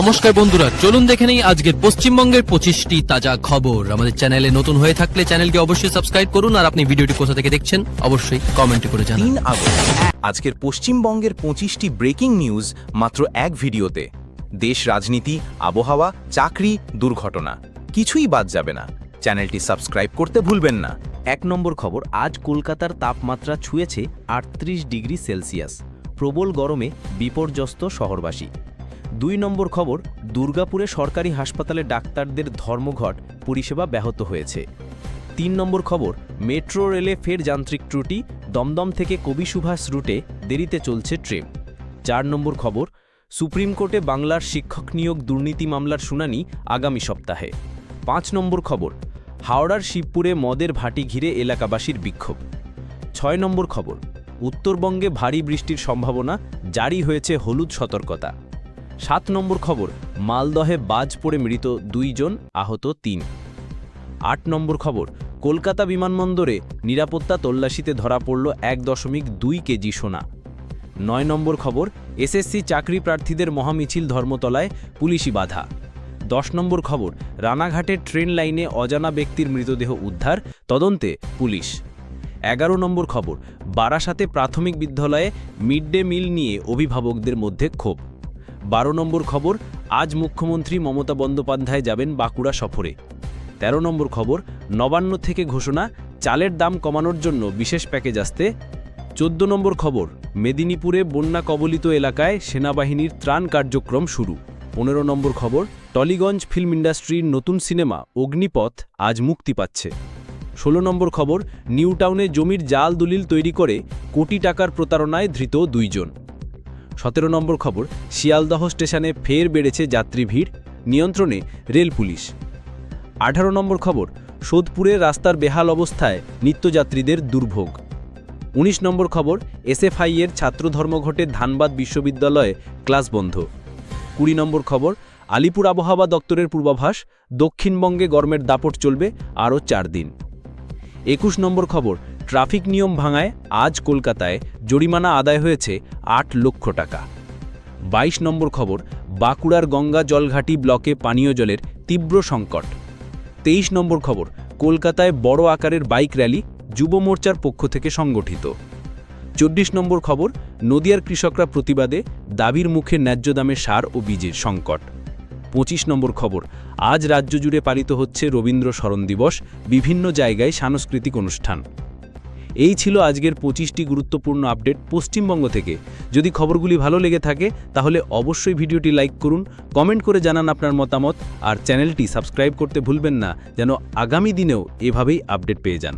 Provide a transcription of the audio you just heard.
নমস্কার বন্ধুরা, চলুন দেখে নেই আজকের পশ্চিমবঙ্গের পঁচিশটি তাজা খবর। আমাদের চ্যানেলে নতুন হয়ে থাকলে চ্যানেলকে অবশ্যই সাবস্ক্রাইব করুন আর আপনি ভিডিওটি কোথা থেকে দেখছেন অবশ্যই কমেন্টে করে জানান। আজকের পশ্চিমবঙ্গের পঁচিশটি ব্রেকিং নিউজ মাত্র এক ভিডিওতে। দেশ রাজনীতি, আবহাওয়া, চাকরি, দুর্ঘটনা, কিছুই বাদ যাবে না। চ্যানেলটি সাবস্ক্রাইব করতে ভুলবেন না। এক নম্বর খবর, আজ কলকাতার তাপমাত্রা ছুঁয়েছে আটত্রিশ ডিগ্রি সেলসিয়াস। প্রবল গরমে বিপর্যস্ত শহরবাসী। দুই নম্বর খবর, দুর্গাপুরে সরকারি হাসপাতালে ডাক্তারদের ধর্মঘট, পরিষেবা ব্যাহত হয়েছে। তিন নম্বর খবর, মেট্রো রেলে ফের যান্ত্রিক ত্রুটি, দমদম থেকে কবি সুভাষ রুটে দেরিতে চলছে ট্রেন। চার নম্বর খবর, সুপ্রিম কোর্টে বাংলার শিক্ষক নিয়োগ দুর্নীতি মামলার শুনানি আগামী সপ্তাহে। পাঁচ নম্বর খবর, হাওড়ার শিবপুরে মদের ভাটি ঘিরে এলাকাবাসীর বিক্ষোভ। ছয় নম্বর খবর, উত্তরবঙ্গে ভারী বৃষ্টির সম্ভাবনা, জারি হয়েছে হলুদ সতর্কতা। সাত নম্বর খবর, মালদহে বাজ পড়ে মৃত দুইজন, আহত তিন। আট নম্বর খবর, কলকাতা বিমানবন্দরে নিরাপত্তা তল্লাশিতে ধরা পড়ল এক দশমিক দুই কেজি সোনা। নয় নম্বর খবর, এসএসসি চাকরি প্রার্থীদের মহামিছিল ধর্মতলায় পুলিশি বাধা। দশ নম্বর খবর রানাঘাটের ট্রেন লাইনে অজানা ব্যক্তির মৃতদেহ উদ্ধার, তদন্তে পুলিশ। এগারো নম্বর খবর, বারাসাতে প্রাথমিক বিদ্যালয়ে মিড ডে মিল নিয়ে অভিভাবকদের মধ্যে ক্ষোভ। বারো নম্বর খবর, আজ মুখ্যমন্ত্রী মমতা বন্দ্যোপাধ্যায় যাবেন বাঁকুড়া সফরে। ১৩ নম্বর খবর, নবান্ন থেকে ঘোষণা, চালের দাম কমানোর জন্য বিশেষ প্যাকেজ আসতে। চোদ্দ নম্বর খবর, মেদিনীপুরে বন্যা কবলিত এলাকায় সেনাবাহিনীর ত্রাণ কার্যক্রম শুরু। পনেরো নম্বর খবর, টলিগঞ্জ ফিল্ম ইন্ডাস্ট্রির নতুন সিনেমা, অগ্নিপথ, আজ মুক্তি পাচ্ছে। ষোলো নম্বর খবর, নিউটাউনে জমির জাল দলিল তৈরি করে কোটি টাকার প্রতারণায় ধৃত দুইজন। সতেরো নম্বর খবর, শিয়ালদহ স্টেশনে ফের বেড়েছে যাত্রী ভিড়, নিয়ন্ত্রণে রেল পুলিশ। আঠারো নম্বর খবর সোদপুরের রাস্তার বেহাল অবস্থায় নিত্যযাত্রীদের দুর্ভোগ। ১৯ নম্বর খবর, এসএফআই এর ছাত্র ধর্মঘটে ধানবাদ বিশ্ববিদ্যালয়ে ক্লাস বন্ধ। কুড়ি নম্বর খবর, আলিপুর আবহাওয়া দপ্তরের পূর্বাভাস, দক্ষিণবঙ্গে গরমের দাপট চলবে আরও চার দিন। একুশ নম্বর খবর, ট্রাফিক নিয়ম ভাঙায় আজ কলকাতায় জরিমানা আদায় হয়েছে আট লক্ষ টাকা। ২২ নম্বর খবর, বাঁকুড়ার গঙ্গা জলঘাটি ব্লকে পানীয় জলের তীব্র সংকট। তেইশ নম্বর খবর, কলকাতায় বড় আকারের বাইক র্যালি যুব মোর্চার পক্ষ থেকে সংগঠিত। চব্বিশ নম্বর খবর, নদিয়ার কৃষকরা প্রতিবাদে দাবির মুখে ন্যায্য দামে সার ও বীজের সংকট। পঁচিশ নম্বর খবর, আজ রাজ্য জুড়ে পালিত হচ্ছে রবীন্দ্র স্মরণ দিবস, বিভিন্ন জায়গায় সাংস্কৃতিক অনুষ্ঠান। এই ছিল আজকের পঁচিশটি গুরুত্বপূর্ণ আপডেট পশ্চিমবঙ্গ থেকে। যদি খবরগুলি ভালো লেগে থাকে, তাহলে অবশ্যই ভিডিওটি লাইক করুন, কমেন্ট করে জানান আপনার মতামত, আর চ্যানেলটি সাবস্ক্রাইব করতে ভুলবেন না, যেন আগামী দিনেও এভাবেই আপডেট পেয়ে যান।